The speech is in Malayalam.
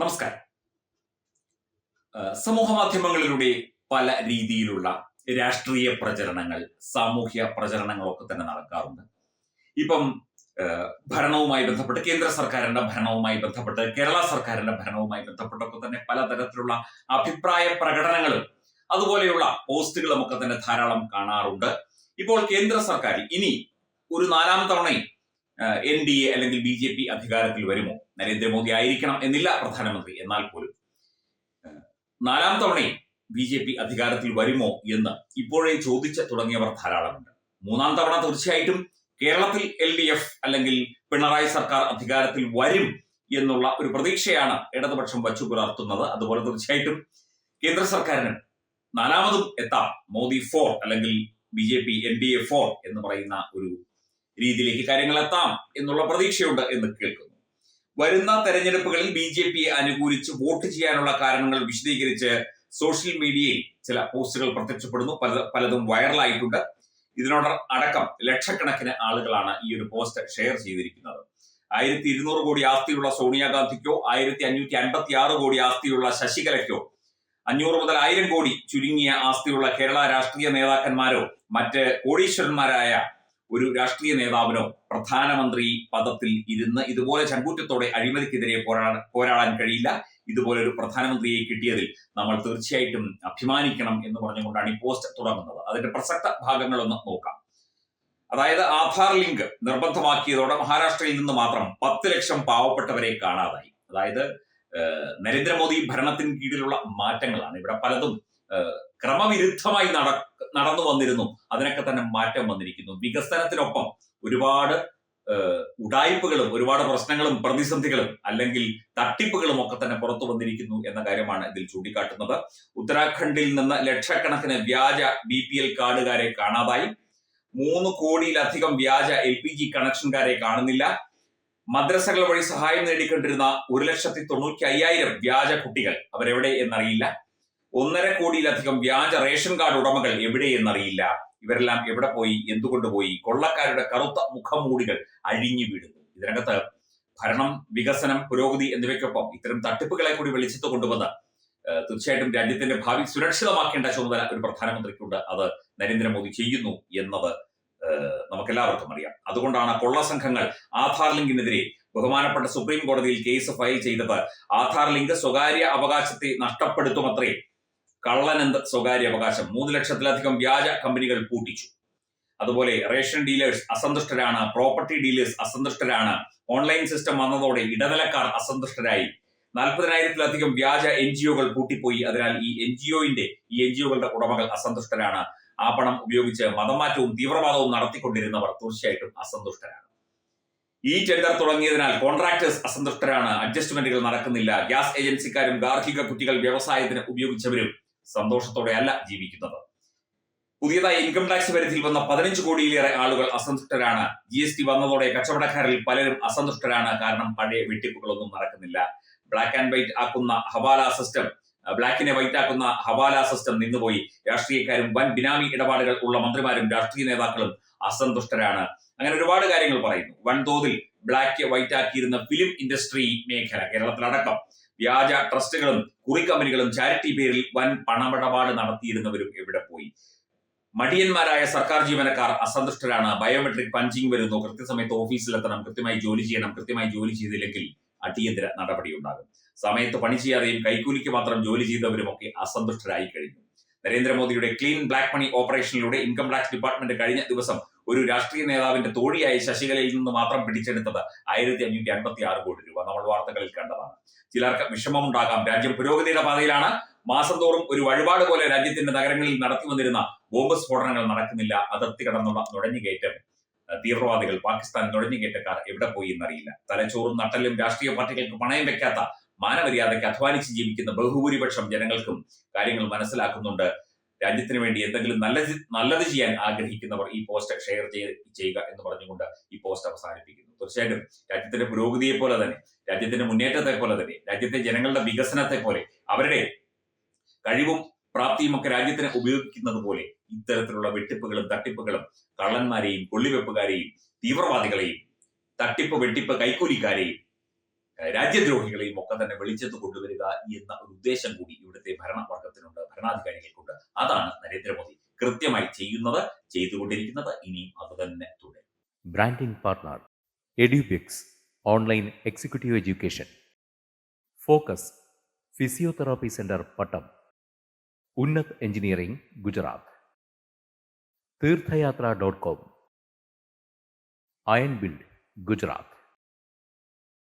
നമസ്കാരം. സമൂഹ മാധ്യമങ്ങളിലൂടെ പല രീതിയിലുള്ള രാഷ്ട്രീയ പ്രചരണങ്ങൾ സാമൂഹ്യ പ്രചരണങ്ങളൊക്കെ തന്നെ നടക്കാറുണ്ട്. ഇപ്പം ഭരണവുമായി ബന്ധപ്പെട്ട് കേന്ദ്ര സർക്കാരിന്റെ ഭരണവുമായി ബന്ധപ്പെട്ട് കേരള സർക്കാരിന്റെ ഭരണവുമായി ബന്ധപ്പെട്ടൊക്കെ തന്നെ പലതരത്തിലുള്ള അഭിപ്രായ പ്രകടനങ്ങളും അതുപോലെയുള്ള പോസ്റ്റുകളും ഒക്കെ തന്നെ ധാരാളം കാണാറുണ്ട്. ഇപ്പോൾ കേന്ദ്ര സർക്കാർ ഇനി ഒരു നാലാം തവണയും എൻ ഡി എ അല്ലെങ്കിൽ ബി ജെ പി അധികാരത്തിൽ വരുമോ? നരേന്ദ്രമോദി ആയിരിക്കണം എന്നില്ല പ്രധാനമന്ത്രി എന്നാൽ പോലും. നാലാം തവണയും ബി ജെ പി അധികാരത്തിൽ വരുമോ എന്ന് ഇപ്പോഴേ ചോദിച്ച് തുടങ്ങിയവർ ധാരാളമുണ്ട്. മൂന്നാം തവണ തീർച്ചയായിട്ടും കേരളത്തിൽ എൽ ഡി എഫ് അല്ലെങ്കിൽ പിണറായി സർക്കാർ അധികാരത്തിൽ വരും എന്നുള്ള ഒരു പ്രതീക്ഷയാണ് ഇടതുപക്ഷം വച്ചു പുലർത്തുന്നത്. അതുപോലെ തീർച്ചയായിട്ടും കേന്ദ്ര സർക്കാരിന് നാലാമതും എത്താം. മോദി ഫോർ അല്ലെങ്കിൽ B J P N D A four എന്ന് പറയുന്ന ഒരു രീതിയിലേക്ക് കാര്യങ്ങൾ എത്താം എന്നുള്ള പ്രതീക്ഷയുണ്ട് എന്ന് കേൾക്കുന്നു. വരുന്ന തെരഞ്ഞെടുപ്പുകളിൽ ബി ജെ പിയെ അനുകൂലിച്ച് വോട്ട് ചെയ്യാനുള്ള കാരണങ്ങൾ വിശദീകരിച്ച് സോഷ്യൽ മീഡിയയിൽ ചില പോസ്റ്റുകൾ പ്രത്യക്ഷപ്പെടുന്നു. പല പലതും വൈറലായിട്ടുണ്ട്. ഇതിനോട് അടക്കം ലക്ഷക്കണക്കിന് ആളുകളാണ് ഈ ഒരു പോസ്റ്റ് ഷെയർ ചെയ്തിരിക്കുന്നത്. ആയിരത്തി ഇരുന്നൂറ് കോടി ആസ്തിയുള്ള സോണിയാഗാന്ധിക്കോ ആയിരത്തി അഞ്ഞൂറ്റി അൻപത്തി ആറ് കോടി ആസ്തിയുള്ള ശശികലയ്ക്കോ അഞ്ഞൂറ് മുതൽ ആയിരം കോടി ചുരുങ്ങിയ ആസ്തിയുള്ള കേരള രാഷ്ട്രീയ നേതാക്കന്മാരോ മറ്റ് കോടീശ്വരന്മാരായ ഒരു രാഷ്ട്രീയ നേതാവിനോ പ്രധാനമന്ത്രി പദത്തിൽ ഇരുന്ന് ഇതുപോലെ ചങ്കൂറ്റത്തോടെ അഴിമതിക്കെതിരെ പോരാടാൻ പോരാടാൻ കഴിയില്ല. ഇതുപോലെ ഒരു പ്രധാനമന്ത്രിയെ കിട്ടിയതിൽ നമ്മൾ തീർച്ചയായിട്ടും അഭിമാനിക്കണം എന്ന് പറഞ്ഞുകൊണ്ടാണ് ഈ പോസ്റ്റ് തുടങ്ങുന്നത്. അതിന്റെ പ്രസക്ത ഭാഗങ്ങളൊന്ന് നോക്കാം. അതായത് ആധാർ ലിങ്ക് നിർബന്ധമാക്കിയതോടെ മഹാരാഷ്ട്രയിൽ നിന്ന് മാത്രം പത്ത് ലക്ഷം പാവപ്പെട്ടവരെ കാണാതായി. അതായത് നരേന്ദ്രമോദി ഭരണത്തിന് കീഴിലുള്ള മാറ്റങ്ങളാണ്. ഇവിടെ പലതും ക്രമവിരുദ്ധമായി നട നടന്നു വന്നിരുന്നു. അതിനൊക്കെ തന്നെ മാറ്റം വന്നിരിക്കുന്നു. വികസനത്തിനൊപ്പം ഒരുപാട് ഉടായ്പകളും ഒരുപാട് പ്രശ്നങ്ങളും പ്രതിസന്ധികളും അല്ലെങ്കിൽ തട്ടിപ്പുകളും ഒക്കെ തന്നെ പുറത്തു വന്നിരിക്കുന്നു എന്ന കാര്യമാണ് ഇതിൽ ചൂണ്ടിക്കാട്ടുന്നത്. ഉത്തരാഖണ്ഡിൽ നിന്ന് ലക്ഷക്കണക്കിന് വ്യാജ ബി പി എൽ കാർഡുകാരെ കാണാതായി. മൂന്ന് കോടിയിലധികം വ്യാജ എൽ പി ജി കണക്ഷൻകാരെ കാണുന്നില്ല. മദ്രസകൾ വഴി സഹായം നേടിക്കൊണ്ടിരുന്ന ഒരു ലക്ഷത്തി തൊണ്ണൂറ്റി അയ്യായിരം വ്യാജ കുട്ടികൾ അവരെവിടെ എന്നറിയില്ല. ഒന്നര കോടിയിലധികം വ്യാജ റേഷൻ കാർഡ് ഉടമകൾ എവിടെയെന്നറിയില്ല. ഇവരെല്ലാം എവിടെ പോയി? എന്തുകൊണ്ട് പോയി? കൊള്ളക്കാരുടെ കറുത്ത മുഖമൂടികൾ അഴിഞ്ഞു വീഴുന്നു. ഇതിനകത്ത് ഭരണം വികസനം പുരോഗതി എന്നിവയ്ക്കൊപ്പം ഇത്തരം തട്ടിപ്പുകളെ കൂടി വെളിച്ചത്ത് കൊണ്ടുവന്ന് തീർച്ചയായിട്ടും രാജ്യത്തിന്റെ ഭാവി സുരക്ഷിതമാക്കേണ്ട ചുമതല ഒരു പ്രധാനമന്ത്രിക്കുണ്ട്. അത് നരേന്ദ്രമോദി ചെയ്യുന്നു എന്നത് നമുക്കെല്ലാവർക്കും അറിയാം. അതുകൊണ്ടാണ് കൊള്ള സംഘങ്ങൾ ആധാർ ലിങ്കിനെതിരെ ബഹുമാനപ്പെട്ട സുപ്രീം കോടതിയിൽ കേസ് ഫയൽ ചെയ്തത്. ആധാർ ലിങ്ക് സ്വകാര്യ അവകാശത്തെ നഷ്ടപ്പെടുത്തുമത്രേ കള്ളനെന്ത് സ്വകാര്യ അവകാശം? മൂന്ന് ലക്ഷത്തിലധികം വ്യാജ കമ്പനികൾ പൂട്ടിച്ചു. അതുപോലെ റേഷൻ ഡീലേഴ്സ് അസന്തുഷ്ടരാണ് പ്രോപ്പർട്ടി ഡീലേഴ്സ് അസന്തുഷ്ടരാണ് ഓൺലൈൻ സിസ്റ്റം വന്നതോടെ ഇടനിലക്കാർ അസന്തുഷ്ടരായി. നാൽപ്പതിനായിരത്തിലധികം വ്യാജ എൻ ജി ഒകൾ പൂട്ടിപ്പോയി. അതിനാൽ ഈ എൻ ജി ഒന്റെ ഈ എൻ ജി ഒകളുടെ ഉടമകൾ അസന്തുഷ്ടരാണ്. ആ പണം ഉപയോഗിച്ച് മതമാറ്റവും തീവ്രവാദവും നടത്തിക്കൊണ്ടിരുന്നവർ തീർച്ചയായിട്ടും അസന്തുഷ്ടരാണ്. ഈ ടെൻഡർ തുടങ്ങിയതിനാൽ കോൺട്രാക്ടേഴ്സ് അസന്തുഷ്ടരാണ്. അഡ്ജസ്റ്റ്മെന്റുകൾ നടക്കുന്നില്ല. ഗ്യാസ് ഏജൻസിക്കാരും ഗാർഹിക കുറ്റികൾ വ്യവസായത്തിന് ഉപയോഗിച്ചവരും സന്തോഷത്തോടെ അല്ല ജീവിക്കുന്നത്. പുതിയതായി ഇൻകം ടാക്സ് പരിധിയിൽ വന്ന പതിനഞ്ച് കോടിയിലേറെ ആളുകൾ അസന്തുഷ്ടരാണ്. ജി എസ് ടി വന്നതോടെ കച്ചവടക്കാരിൽ പലരും അസന്തുഷ്ടരാണ്. കാരണം പഴയ വെട്ടിപ്പുകളൊന്നും നടക്കുന്നില്ല. ബ്ലാക്ക് ആൻഡ് വൈറ്റ് ആക്കുന്ന ഹവാല സിസ്റ്റം ബ്ലാക്കിനെ വൈറ്റ് ആക്കുന്ന ഹവാല സിസ്റ്റം നിന്നുപോയി. രാഷ്ട്രീയക്കാരും വൻ ബിനാമി ഇടപാടുകൾ ഉള്ള മന്ത്രിമാരും രാഷ്ട്രീയ നേതാക്കളും അസന്തുഷ്ടരാണ്. അങ്ങനെ ഒരുപാട് കാര്യങ്ങൾ പറയുന്നു. വൻതോതിൽ ബ്ലാക്ക് വൈറ്റ് ആക്കിയിരുന്ന ഫിലിം ഇൻഡസ്ട്രി മേഖല കേരളത്തിലടക്കം. വ്യാജ ട്രസ്റ്റുകളും കുറി കമ്പനികളും ചാരിറ്റി പേരിൽ വൻ പണമിടപാട് നടത്തിയിരുന്നവരും എവിടെ പോയി? മടിയന്മാരായ സർക്കാർ ജീവനക്കാർ അസന്തുഷ്ടരാണ്. ബയോമെട്രിക് പഞ്ചിങ് വരുന്നു. കൃത്യസമയത്ത് ഓഫീസിലെത്തണം. കൃത്യമായി ജോലി ചെയ്യണം. കൃത്യമായി ജോലി ചെയ്തില്ലെങ്കിൽ അടിയന്തര നടപടി ഉണ്ടാകും സമയത്ത് പണി ചെയ്യാതെയും കൈക്കൂലിക്ക് മാത്രം ജോലി ചെയ്തവരും ഒക്കെ അസന്തുഷ്ടരായി കഴിഞ്ഞു. നരേന്ദ്രമോദിയുടെ ക്ലീൻ ബ്ലാക്ക് മണി ഓപ്പറേഷനിലൂടെ ഇൻകം ടാക്സ് ഡിപ്പാർട്ട്മെന്റ് കഴിഞ്ഞ ദിവസം ഒരു രാഷ്ട്രീയ നേതാവിന്റെ തോഴിയായി ശശികലയിൽ നിന്ന് മാത്രം പിടിച്ചെടുത്തത് ആയിരത്തി അഞ്ഞൂറ്റി അൻപത്തി ആറ് കോടി രൂപ. നമ്മൾ വാർത്തകളിൽ കണ്ടതാണ്. ചിലർക്ക് വിഷമമുണ്ടാകാം. രാജ്യം പുരോഗതിയുടെ പാതയിലാണ്. മാസം തോറും ഒരു വഴിപാട് പോലെ രാജ്യത്തിന്റെ നഗരങ്ങളിൽ നടത്തി വന്നിരുന്ന ബോംബ് സ്ഫോടനങ്ങൾ നടക്കുന്നില്ല. അതിർത്തി കടന്നുള്ള നുഴഞ്ഞുകയറ്റം തീവ്രവാദികൾ പാകിസ്ഥാൻ നുഴഞ്ഞുകയറ്റക്കാർ എവിടെ പോയി എന്നറിയില്ല. തലച്ചോറും നട്ടലും രാഷ്ട്രീയ പാർട്ടികൾക്ക് പണയം വെക്കാത്ത മാനമര്യാദയ്ക്ക് അധ്വാനിച്ച് ജീവിക്കുന്ന ബഹുഭൂരിപക്ഷം ജനങ്ങൾക്കും കാര്യങ്ങൾ മനസ്സിലാക്കുന്നുണ്ട്. രാജ്യത്തിന് വേണ്ടി എന്തെങ്കിലും നല്ലത് നല്ലത് ചെയ്യാൻ ആഗ്രഹിക്കുന്നവർ ഈ പോസ്റ്റ് ഷെയർ ചെയ്യുക എന്ന് പറഞ്ഞുകൊണ്ട് ഈ പോസ്റ്റ് അവസാനിപ്പിക്കുന്നു. തീർച്ചയായിട്ടും രാജ്യത്തിന്റെ പുരോഗതിയെ പോലെ തന്നെ രാജ്യത്തിന്റെ മുന്നേറ്റത്തെ പോലെ തന്നെ രാജ്യത്തെ ജനങ്ങളുടെ വികസനത്തെ പോലെ അവരുടെ കഴിവും പ്രാപ്തിയും ഒക്കെ രാജ്യത്തിന് ഉപയോഗിക്കുന്നത് പോലെ ഇത്തരത്തിലുള്ള വെട്ടിപ്പുകളും തട്ടിപ്പുകളും കള്ളന്മാരെയും കൊള്ളിവെപ്പുകാരെയും തീവ്രവാദികളെയും തട്ടിപ്പ് വെട്ടിപ്പ് കൈക്കൂലിക്കാരെയും രാജ്യദ്രോഹികളെയും ഒക്കെ തന്നെ വെളിച്ചത്ത് കൊണ്ടുവരിക എന്ന ഒരു ഉദ്ദേശം കൂടി ഇവിടുത്തെ ഭരണവർഗത്തിനുണ്ട് ഭരണാധികാരികൾക്കുണ്ട്. അതാണ് നരേന്ദ്രമോദി കൃത്യമായി ചെയ്യുന്നത് ചെയ്തുകൊണ്ടിരിക്കുന്നത്. ഇനിയും അത് തന്നെ തുടരും. Branding partner Edubix online executive education focus physiotherapy centre Pattom Unnath engineering Gujarat Theerthayathra dot com iron build Gujarat